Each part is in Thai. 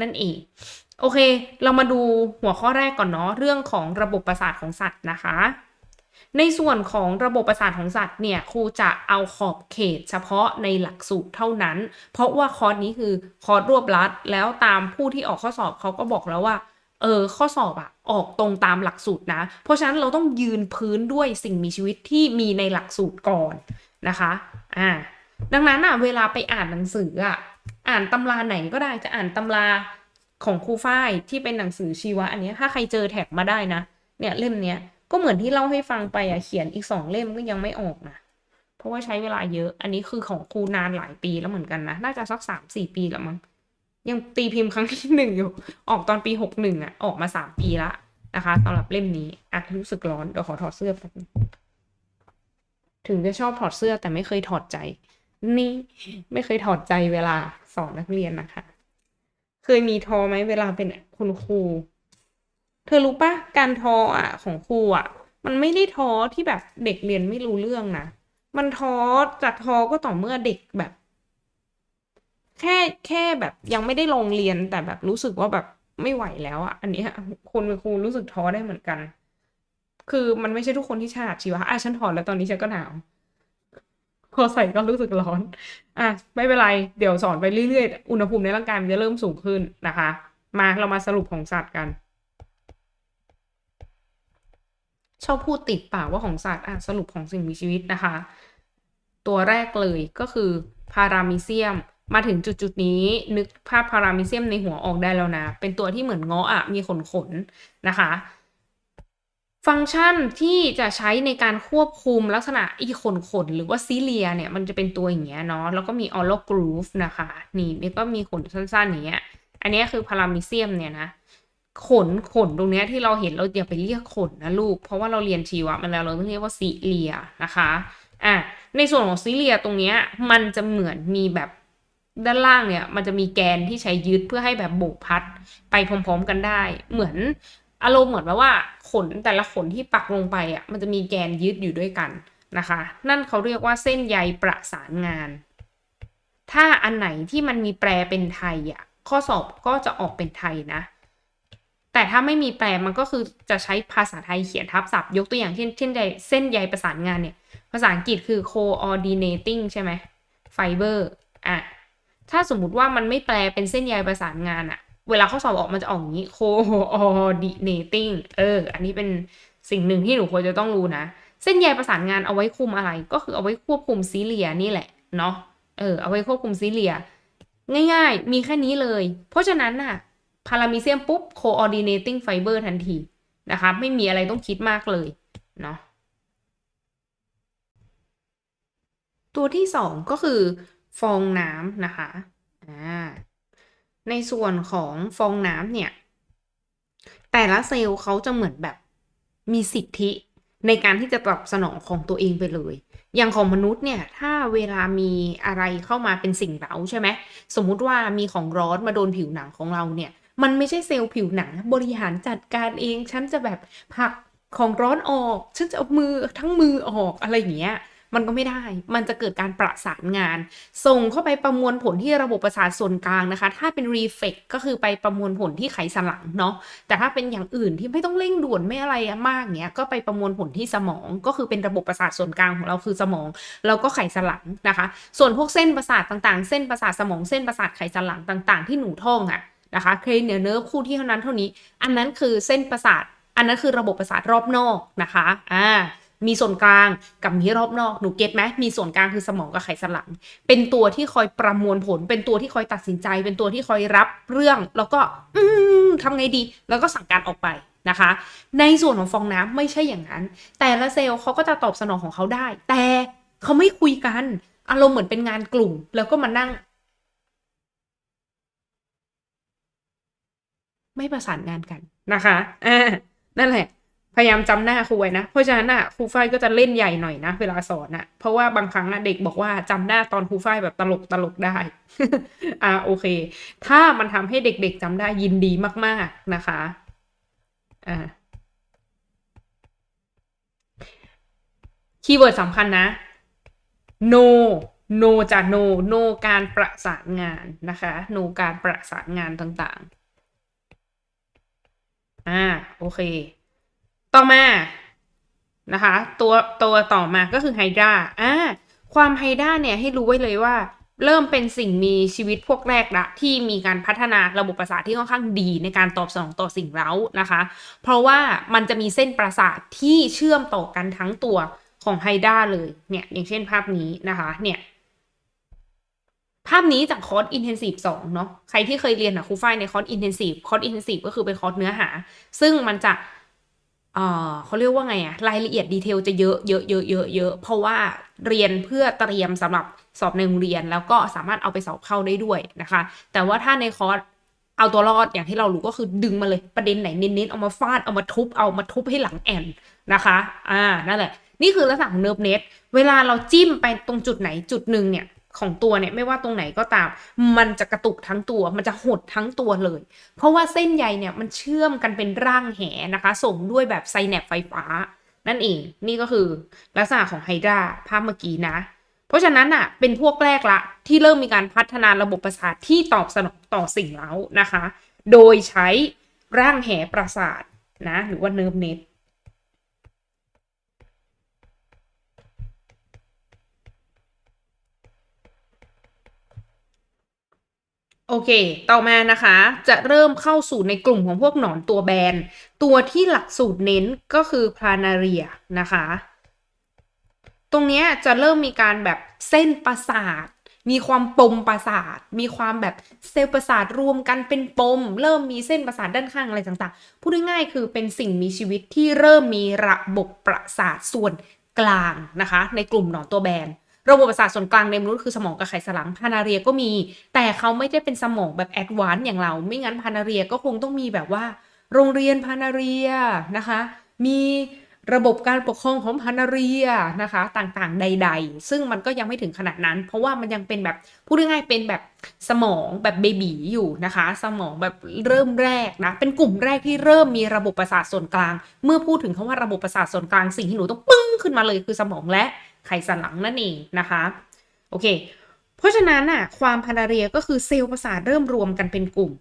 นั่นเองโอเค เรามาดูหัวข้อแรกก่อนเนาะเรื่องของระบบประสาทของสัตว์นะคะ ในส่วนของระบบประสาทของสัตว์เนี่ยครูจะเอาขอบเขตเฉพาะในหลักสูตรเท่านั้น เพราะว่าคอร์สนี้คือคอร์สรวบรัดแล้วตามผู้ที่ออกข้อสอบเขาก็บอกแล้วว่าเออข้อสอบอะออกตรงตามหลักสูตรนะ เพราะฉะนั้นเราต้องยืนพื้นด้วยสิ่งมีชีวิตที่มีในหลักสูตรก่อนนะคะอ่าดังนั้นอะเวลาไปอ่านหนังสืออะ อ่านตำราไหนก็ได้จะอ่านตำราของครูฝ้ายที่เป็นหนังสือชีวะอันนี้ถ้าใครเจอแท็กมาได้นะ เนี่ยเล่มเนี้ยก็เหมือนที่เล่าให้ฟังไปอะเขียนอีกสองเล่มก็ยังไม่ออกนะเพราะว่าใช้เวลาเยอะ อันนี้คือของครูนานหลายปีแล้วเหมือนกันนะน่าจะสักสามสี่ปีล้วมั้งยังตีพิมพ์ครั้งที่หนึ่งอยู่ ออกตอนปีหกหนึ่งอะออกมาสามปีละนะคะสำหรับเล่มนี้อะรู้สึกร้อนเดี๋ยวขอถอดเสื้อแป๊บถึงจะชอบถอดเสื้อแต่ไม่เคยถอดใจ นี่ไม่เคยถอดใจเวลาสอนนักเรียนนะคะ เคยมีทอไหมเวลาเป็นคุณครู เธอรู้ปะการทออะ ของครูอะ มันไม่ได้ท้อที่แบบเด็กเรียนไม่รู้เรื่องนะมันท้อจะท้อก็ต่อเมื่อเด็กแบบ แค่แค่แบบยังไม่ได้ลงเรียนแต่แบบรู้สึกว่าแบบไม่ไหวแล้วอะ อันนี้คนเป็นครูรู้สึกท้อได้เหมือนกัน คือมันไม่ใช่ทุกคนที่ฉลาดชีวะอะฉันถอดแล้วตอนนี้ฉันก็หนาว พอใส่ก็รู้สึกร้อน อะไม่เป็นไร เดี๋ยวสอนไปเรื่อยๆ อุณหภูมิในร่างกายมันจะเริ่มสูงขึ้นนะคะ มาเรามาสรุปของสัตว์กัน ชอบพูดติดปากว่าของสัตว์อะสรุปของสิ่งมีชีวิตนะคะ ตัวแรกเลยก็คือพารามิเซียมมาถึงจุดจุดๆนี้นึกภาพพารามิเซียมในหัวออกได้แล้วนะ เป็นตัวที่เหมือนเงาะอะมีขนขนๆนะคะ ฟังก์ชันที่จะใช้ในการควบคุมลักษณะอีขนขนหรือว่าซิเลียเนี่ย มันจะเป็นตัวอย่างเงี้ยเนาะแล้วก็มีออโลกรูฟนะคะ นี่นี่ก็มีขนสั้นๆอย่างเงี้ยอันนี้คือพารามิเซียมเนี่ยนะ ขนขนตรงเนี้ยที่เราเห็นเราอย่าไปเรียกขนนะลูก เพราะว่าเราเรียนชีวะมาแล้วเราต้องเรียกว่าซิเลียนะคะอะในส่วนของซิเลียตรงเนี้ยมันจะเหมือนมีแบบด้านล่างเนี่ยมันจะมีแกนที่ใช้ยึดเพื่อให้แบบโบกพัดไปพร้อมๆกันได้ เหมือน อารมณ์เหมือนแบบว่าขนแต่ละขนที่ปักลงไปอะมันจะมีแกนยึดอยู่ด้วยกันนะคะ นั่นเขาเรียกว่าเส้นใยประสานงาน ถ้าอันไหนที่มันมีแปลเป็นไทยอะข้อสอบก็จะออกเป็นไทยนะ แต่ถ้าไม่มีแปลมันก็คือจะใช้ภาษาไทยเขียนทับศัพท์ ยกตัวอย่างเช่นเช่นใยเส้นใยประสานงานเนี่ย ภาษาอังกฤษคือ coordinating ใช่ไหม fiber อะถ้าสมมุติว่ามันไม่แปลเป็นเส้นใยประสานงานอะ เวลาข้อสอบออกมันจะออกอย่างนี้ coordinating เออ อันนี้เป็นสิ่งหนึ่งที่หนูควรจะต้องรู้นะ เส้นใยประสานงานเอาไว้คุมอะไร ก็คือเอาไว้ควบคุมซีเลียนี่แหละเนาะ เออ เอาไว้ควบคุมซีเลีย ง่ายๆ มีแค่นี้เลย เพราะฉะนั้นน่ะ พารามิเซียมปุ๊บ coordinating fiber ทันทีนะคะ ไม่มีอะไรต้องคิดมากเลยเนาะ ตัวที่สองก็คือฟองน้ำนะคะ อ่า ในส่วนของฟองน้ำเนี่ย แต่ละเซลล์เขาจะเหมือนแบบมีสิทธิในการที่จะตอบสนองของตัวเองไปเลย อย่างของมนุษย์เนี่ย ถ้าเวลามีอะไรเข้ามาเป็นสิ่งเร้าใช่ไหม สมมุติว่ามีของร้อนมาโดนผิวหนังของเราเนี่ย มันไม่ใช่เซลล์ผิวหนัง บริหารจัดการเอง ฉันจะแบบผลักของร้อนออก ฉันจะเอามือทั้งมือออกอะไรอย่างเงี้ย มันก็ไม่ได้ มันจะเกิดการประสานงาน ส่งเข้าไปประมวลผลที่ระบบประสาทส่วนกลางนะคะ ถ้าเป็น reflex ก็คือไปประมวลผลที่ไขสันหลังเนาะ แต่ถ้าเป็นอย่างอื่นที่ไม่ต้องเร่งด่วนไม่อะไรมากเนี้ย ก็ไปประมวลผลที่สมอง ก็คือเป็นระบบประสาทส่วนกลางของเราคือสมอง แล้วก็ไขสันหลังนะคะ ส่วนพวกเส้นประสาทต่างๆ เส้นประสาทสมอง เส้นประสาทไขสันหลังต่าง ๆ ที่หนูท่องอะนะคะเครเนียเนอร์คู่ที่เท่านั้นเท่านี้ อันนั้นคือเส้นประสาท อันนั้นคือระบบประสาทรอบนอกนะคะ อ่า มีส่วนกลางกับมีรอบนอกหนูเก็ตไหมมีส่วนกลางคือสมองกับไขสันหลัง เป็นตัวที่คอยประมวลผล เป็นตัวที่คอยตัดสินใจ เป็นตัวที่คอยรับเรื่อง แล้วก็อืทำไงดี แล้วก็สั่งการออกไปนะคะ ในส่วนของฟองน้ำไม่ใช่อย่างนั้น แต่ละเซลล์เขาก็จะตอบสนองของเขาได้ แต่เขาไม่คุยกันอารมณ์เหมือนเป็นงานกลุ่ม แล้วก็มานั่ง ไม่ประสานงานกันนะคะอ่านั่นแหละ พยายามจำหน้าครูไว้นะ เพราะฉะนั้นอะครูฝ้ายก็จะเล่นใหญ่หน่อยนะ เวลาสอนอะ เพราะว่าบางครั้งอะเด็กบอกว่าจำหน้าตอนครูฝ้ายแบบตลกตลกได้ อ่าโอเค ถ้ามันทำให้เด็กๆจำได้ยินดีมาก ๆนะคะ อ่าคีย์เวิร์ดสำคัญนะ no โนจะโนโนการประสานงานนะคะโนการประสานงานต่างๆ อ่าโอเค ต่อมานะคะ ตัวตัวต่อมาก็คือไฮดราอ่าความไฮดราเนี่ยให้รู้ไว้เลยว่า เริ่มเป็นสิ่งมีชีวิตพวกแรกละที่มีการพัฒนาระบบประสาทที่ค่อนข้างดีในการตอบสนองต่อสิ่งเร้านะคะ เพราะว่ามันจะมีเส้นประสาทที่เชื่อมต่อกันทั้งตัวของไฮดราเลยเนี่ยอย่างเช่นภาพนี้นะคะเนี่ยภาพนี้จากคอร์ส Intensive 2เนาะใครที่เคยเรียนอะครูฝ้ายในคอร์ส Intensive คอร์ส Intensive ก็คือเป็นคอร์สเนื้อหา ซึ่งมันจะ เขาเรียกว่าไงอะรายละเอียดดีเทลจะเยอะเยอะเยอะเยอะเยอะเพราะว่าเรียนเพื่อเตรียมสำหรับสอบในโรงเรียน แล้วก็สามารถเอาไปสอบเข้าได้ด้วยนะคะ แต่ว่าถ้าในคอร์สเอาตัวรอดอย่างที่เรารู้ก็คือดึงมาเลยประเด็นไหนเน้นๆเอามาฟาดเอามาทุบเอามาทุบให้หลังแอนนะคะอ่านั่นแหละนี่คือลักษณะของเนิร์ฟเน็ตเวลาเราจิ้มไปตรงจุดไหนจุดหนึ่งเนี่ย ของตัวเนี่ยไม่ว่าตรงไหนก็ตาม มันจะกระตุกทั้งตัว มันจะหดทั้งตัวเลย เพราะว่าเส้นใยเนี่ยมันเชื่อมกันเป็นร่างแหนะคะ ส่งด้วยแบบไซแนปไฟฟ้า นั่นเองนี่ก็คือลักษณะของไฮดราภาพเมื่อกี้นะ เพราะฉะนั้นอะเป็นพวกแรกละ ที่เริ่มมีการพัฒนาระบบประสาทที่ตอบสนองต่อสิ่งเร้านะคะ โดยใช้ร่างแหประสาทนะหรือว่าเนิร์ฟเน็ต โอเค ต่อมานะคะ จะเริ่มเข้าสู่ในกลุ่มของพวกหนอนตัวแบน ตัวที่หลักสูตรเน้นก็คือพลานาเรียนะคะ ตรงนี้จะเริ่มมีการแบบเส้นประสาท มีความปมประสาท มีความแบบเซลล์ประสาทรวมกันเป็นปม เริ่มมีเส้นประสาทด้านข้างอะไรต่างๆ พูดง่ายๆคือเป็นสิ่งมีชีวิตที่เริ่มมีระบบประสาทส่วนกลางนะคะ ในกลุ่มหนอนตัวแบน ระบบประสาทส่วนกลางในมนุษย์คือสมองกับไขสันหลังพานาเรียก็มี แต่เขาไม่ได้เป็นสมองแบบแอดวานซ์อย่างเรา ไม่งั้นพานาเรียก็คงต้องมีแบบว่า โรงเรียนพานาเรียนะคะ มีระบบการปกครองของพานาเรียนะคะต่างๆใด ๆ ซึ่งมันก็ยังไม่ถึงขนาดนั้น เพราะว่ามันยังเป็นแบบพูดง่ายๆเป็นแบบสมองแบบเบบีอยู่นะคะ สมองแบบเริ่มแรกนะเป็นกลุ่มแรกที่เริ่มมีระบบประสาทส่วนกลาง เมื่อพูดถึงคำว่าระบบประสาทส่วนกลางสิ่งที่หนูต้องปึ้งขึ้นมาเลยคือสมองและ ไขสันหลังนั่นเองนะคะ โอเค เพราะฉะนั้นน่ะความพานาเรียก็คือเซลล์ประสาทเริ่มรวมกันเป็นกลุ่ม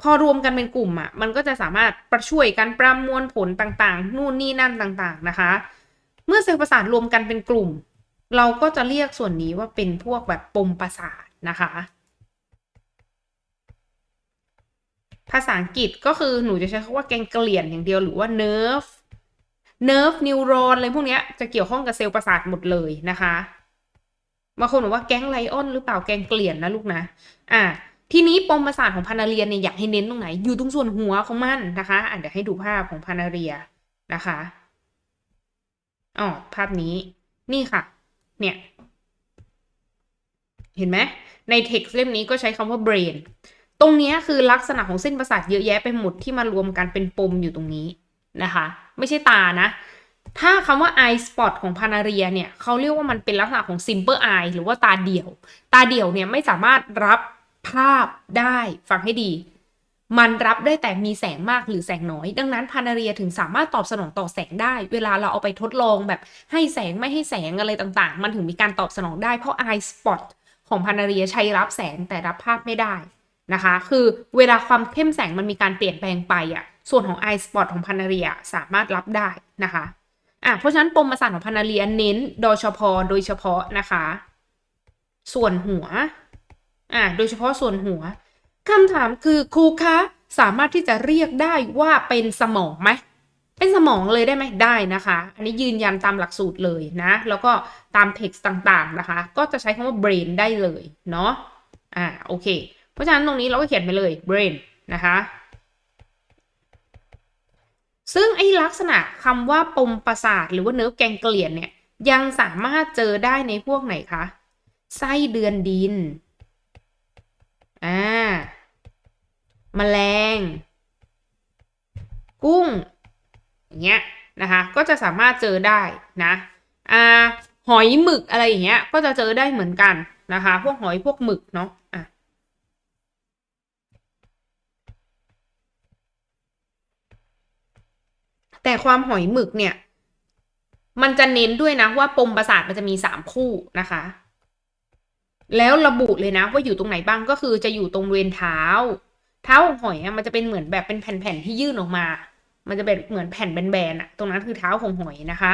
พอรวมกันเป็นกลุ่มอะมันก็จะสามารถประช่วยกันประมวลผลต่างๆ นู่นนี่นั่นต่างๆนะคะ เมื่อเซลล์ประสาทรวมกันเป็นกลุ่ม เราก็จะเรียกส่วนนี้ว่าเป็นพวกแบบปมประสาทนะคะภาษาอังกฤษก็คือหนูจะใช้คำว่าแกงเกลียนอย่างเดียวหรือว่า nerve nerve neuron อะไรพวกเนี้ยจะเกี่ยวข้องกับเซลล์ประสาทหมดเลยนะคะบางคนบอกว่าแก๊งไลออนหรือเปล่าแก๊งเกลียนนะลูกนะ อ่า ทีนี้ปมประสาทของพานาเรียเนี่ยอยากให้เน้นตรงไหน อยู่ตรงส่วนหัวของมันนะคะอะเดี๋ยวให้ดูภาพของพานาเรียนะคะอ๋อภาพนี้นี่ค่ะ เนี่ย เห็นไหมในเท็กซ์เล่มนี้ก็ใช้คำว่า brain ตรงนี้คือลักษณะของเส้นประสาทเยอะแยะไปหมดที่มารวมกันเป็นปมอยู่ตรงนี้ นะคะ ไม่ใช่ตานะ ถ้าคำว่า eye spot ของพานาเรียเนี่ยเขาเรียกว่ามันเป็นลักษณะของ simple eye หรือว่าตาเดี่ยว ตาเดี่ยวเนี่ยไม่สามารถรับภาพได้ฟังให้ดี มันรับได้แต่มีแสงมากหรือแสงน้อย ดังนั้นพานาเรียถึงสามารถตอบสนองต่อแสงได้ เวลาเราเอาไปทดลองแบบให้แสงไม่ให้แสงอะไรต่างๆ มันถึงมีการตอบสนองได้เพราะ eye spot ของพานาเรียใช้รับแสงแต่รับภาพไม่ได้นะคะ คือเวลาความเข้มแสงมันมีการเปลี่ยนแปลงไปอะ ส่วนของ eye spot ของพานนาเรียสามารถรับได้นะคะอะเพราะฉะนั้นปมประสาทของพานาเรียเน้นโดยเฉพาะโดยเฉพาะนะคะ ส่วนหัวอะโดยเฉพาะส่วนหัวคำถามคือครูคะสามารถที่จะเรียกได้ว่าเป็นสมองไหมเป็นสมองเลยได้ไหมได้นะคะ อันนี้ยืนยันตามหลักสูตรเลยนะ แล้วก็ตามเท็กซ์ต่างๆนะคะ ก็จะใช้คำว่า brain ได้เลยเนาะอ่าโอเค เพราะฉะนั้นตรงนี้เราก็เขียนไปเลย brain นะคะ ซึ่งไอ้ลักษณะคำว่าปมประสาทหรือว่าเนิร์ฟแกงเกลียนเนี่ยยังสามารถเจอได้ในพวกไหนคะ ไส้เดือนดิน อ่าแมลง กุ้งอย่างเงี้ยนะคะ ก็จะสามารถเจอได้นะอ่าหอยหมึกอะไรอย่างเงี้ย ก็จะเจอได้เหมือนกันนะคะ พวกหอยพวกหมึกเนาะอะ แต่ความหอยหมึกเนี่ย มันจะเน้นด้วยนะว่าปมประสาทมันจะมีสามคู่นะคะ แล้วระบุเลยนะว่าอยู่ตรงไหนบ้างก็คือจะอยู่ตรงเวณเท้า เท้าของหอยอะมันจะเป็นเหมือนแบบเป็นแผ่นๆที่ยื่นออกมา มันจะเป็นเหมือนแผ่นแบนๆอะตรงนั้นคือเท้าของหอยนะคะ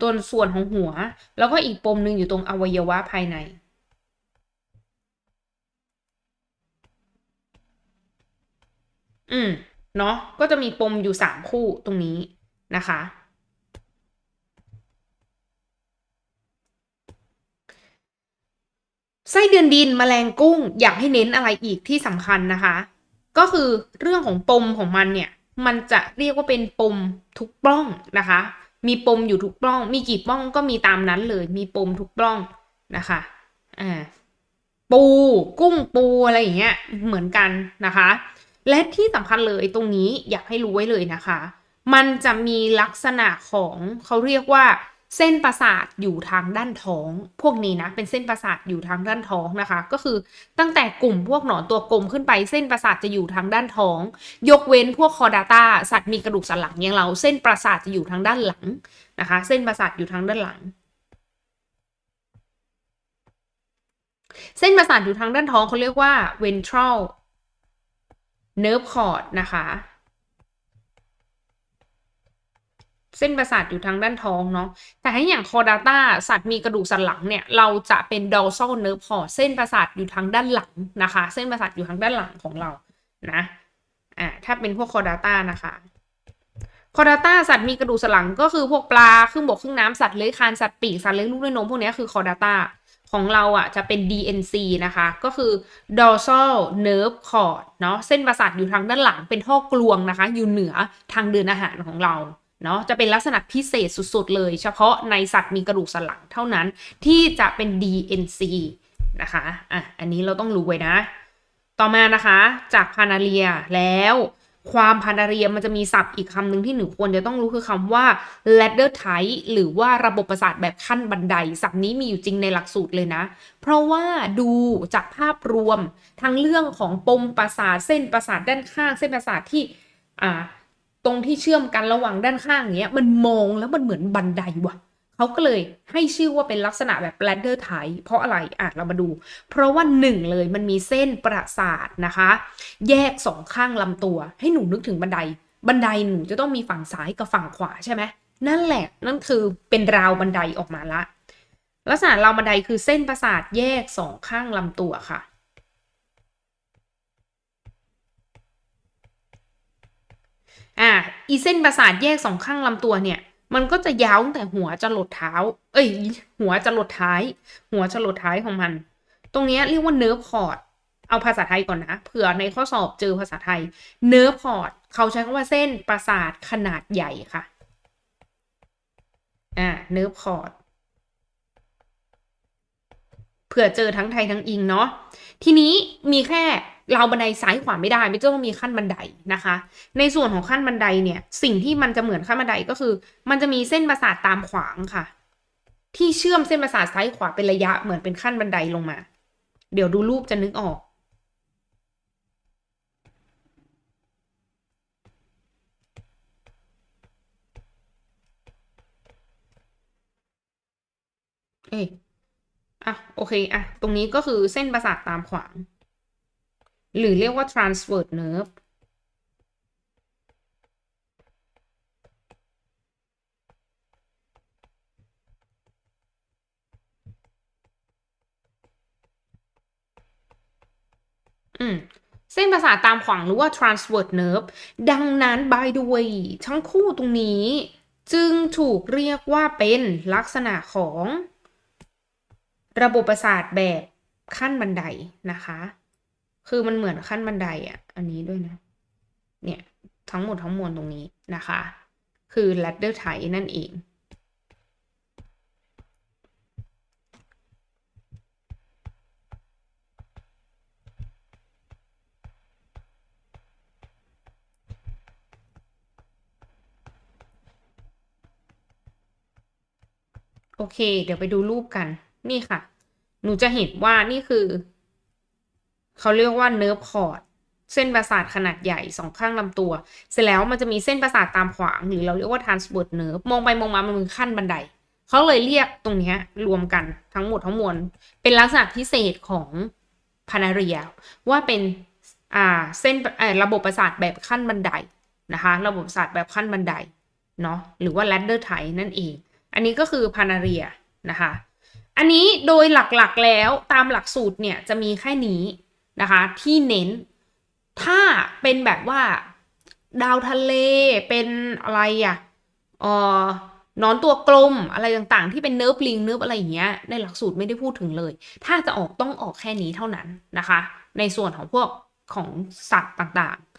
ตัวส่วนของหัว แล้วก็อีกปมหนึ่งอยู่ตรงอวัยวะภายในอืม เนาะก็จะมีปมอยู่สามคู่ตรงนี้ นะคะ ไส้เดือนดินแมลงกุ้งอยากให้เน้นอะไรอีกที่สำคัญนะคะ ก็คือเรื่องของปมของมันเนี่ย มันจะเรียกว่าเป็นปมทุกปล้องนะคะ มีปมอยู่ทุกปล้อง มีกี่ปล้องก็มีตามนั้นเลย มีปมทุกปล้องนะคะอ่าปูกุ้งปูอะไรอย่างเงี้ยเหมือนกันนะคะ และที่สำคัญเลยตรงนี้อยากให้รู้ไว้เลยนะคะ มันจะมีลักษณะของเขาเรียกว่าเส้นประสาทอยู่ทางด้านท้อง พวกนี้นะเป็นเส้นประสาทอยู่ทางด้านท้องนะคะ ก็คือตั้งแต่กลุ่มพวกหนอนตัวกลมขึ้นไปเส้นประสาทจะอยู่ทางด้านท้อง ยกเว้นพวกคอดาตาสัตว์มีกระดูกสันหลังอย่างเรา เส้นประสาทจะอยู่ทางด้านหลังนะคะ เส้นประสาทอยู่ทางด้านหลัง เส้นประสาทอยู่ทางด้านท้องเขาเรียกว่า ventral nerve cord นะคะ เส้นประสาทอยู่ทางด้านท้องเนาะแต่ถ้อย่างคอดาต้าสัตว์มีกระดูกสันหลังเนี่ยเราจะเป็น dorsal nerve cord เส้นประสาทอยู่ทางด้านหลังนะคะ เส้นประสาทอยู่ทางด้านหลังของเรานะอ่าถ้าเป็นพวกคอดาต้านะคะคอดาต้าสัตว์มีกระดูกสันหลังก็คือพวกปลาครึ่งบกครึ่งน้ำสัตว์เลื้อยคลานสัตว์ปีกสัตว์เลี้ยงลูกด้วยนมพวกนี้คือคอดาต้าของเราอะจะเป็น DNC นะคะ ก็คือ dorsal nerve cord เนาะเส้นประสาทอยู่ทางด้านหลังเป็นท่อกลวงนะคะ อยู่เหนือทางเดินอาหารของเรา เนาะจะเป็นลักษณะพิเศษสุดๆเลย เฉพาะในสัตว์มีกระดูกสันหลังเท่านั้นที่จะเป็น DNC นะคะอะอันนี้เราต้องรู้ไว้นะ ต่อมานะคะจากพานาเรียแล้วความพานาเรียมันจะมีศัพท์อีกคำหนึ่งที่หนูควรจะต้องรู้คือคำว่า ladder type หรือว่าระบบประสาทแบบขั้นบันได ศัพท์นี้มีอยู่จริงในหลักสูตรเลยนะ เพราะว่าดูจากภาพรวมทั้งเรื่องของปมประสาทเส้นประสาทด้านข้างเส้นประสาทที่อ่า ตรงที่เชื่อมกันระหว่างด้านข้างเนี้ย มันมองแล้วมันเหมือนบันไดว่ะเขาก็เลยให้ชื่อว่าเป็นลักษณะแบบ ladder type เพราะอะไรอะเรามาดู เพราะว่าหนึ่งเลยมันมีเส้นประสาทนะคะ แยกสองข้างลำตัว ให้หนูนึกถึงบันได บันไดหนูจะต้องมีฝั่งซ้ายกับฝั่งขวาใช่ไหมนั่นแหละนั่นคือเป็นราวบันไดออกมาละลักษณะราวบันไดคือเส้นประสาทแยกสองข้างลำตัวค่ะ อ่าอีเส้นประสาทแยกสองข้างลำตัวเนี่ย มันก็จะยาวตั้งแต่หัวจะหลดเท้า เอ้ย หัวจะหลดท้าย หัวจะหลดท้ายของมัน ตรงเนี้ยเรียกว่าเนิร์ฟคอร์ดเอาภาษาไทยก่อนนะ เผื่อในข้อสอบเจอภาษาไทย เนิร์ฟคอร์ดเขาใช้คำว่าเส้นประสาทขนาดใหญ่ค่ะ อ่า เนิร์ฟคอร์ดเผื่อเจอทั้งไทยทั้งอิงเนาะ ทีนี้มีแค่ เราบันไดซ้ายขวาไม่ได้ ไม่ต้องมีขั้นบันไดนะคะ ในส่วนของขั้นบันไดเนี่ย สิ่งที่มันจะเหมือนขั้นบันไดก็คือ มันจะมีเส้นประสาทตามขวางค่ะ ที่เชื่อมเส้นประสาทซ้ายขวาเป็นระยะเหมือนเป็นขั้นบันไดลงมา เดี๋ยวดูรูปจะนึกออกเอ้ยอะ โอเค อะ ตรงนี้ก็คือเส้นประสาทตามขวาง หรือเรียกว่า transverse nerve อืมเส้นประสาทตามขวางหรือว่า transverse nerve ดังนั้น by the way ทั้งคู่ตรงนี้ จึงถูกเรียกว่าเป็นลักษณะของ ระบบประสาทแบบขั้นบันไดนะคะ คือมันเหมือนขั้นบันไดอะ อันนี้ด้วยนะ เนี่ยทั้งหมดทั้งมวลตรงนี้นะคะ คือ ladder type นั่นเอง โอเค เดี๋ยวไปดูรูปกัน นี่ค่ะ หนูจะเห็นว่านี่คือ เขาเรียกว่าเนิร์ฟคอร์ดเส้นประสาทขนาดใหญ่สองข้างลำตัว เสร็จแล้วมันจะมีเส้นประสาทตามขวาง หรือเราเรียกว่า transverse nerve มองไปมองมามันเป็นขั้นบันได เขาเลยเรียกตรงนี้รวมกันทั้งหมดทั้งมวลเป็นลักษณะพิเศษของพานาเรีย ว่าเป็นอ่าเส้นระบบประสาทแบบขั้นบันไดนะคะ ระบบประสาทแบบขั้นบันไดเนาะหรือว่า ladder type นั่นเอง อันนี้ก็คือพานาเรียนะคะ อันนี้โดยหลักๆแล้วตามหลักสูตรเนี่ยจะมีแค่นี้ นะคะที่เน้น ถ้าเป็นแบบว่าดาวทะเลเป็นอะไรอะเออนอนตัวกลมอะไรต่างๆ ที่เป็นเนิร์ฟลิงเนิร์ฟอะไรอย่างเงี้ยในหลักสูตรไม่ได้พูดถึงเลย ถ้าจะออกต้องออกแค่นี้เท่านั้นนะคะ ในส่วนของพวกของสัตว์ต่าง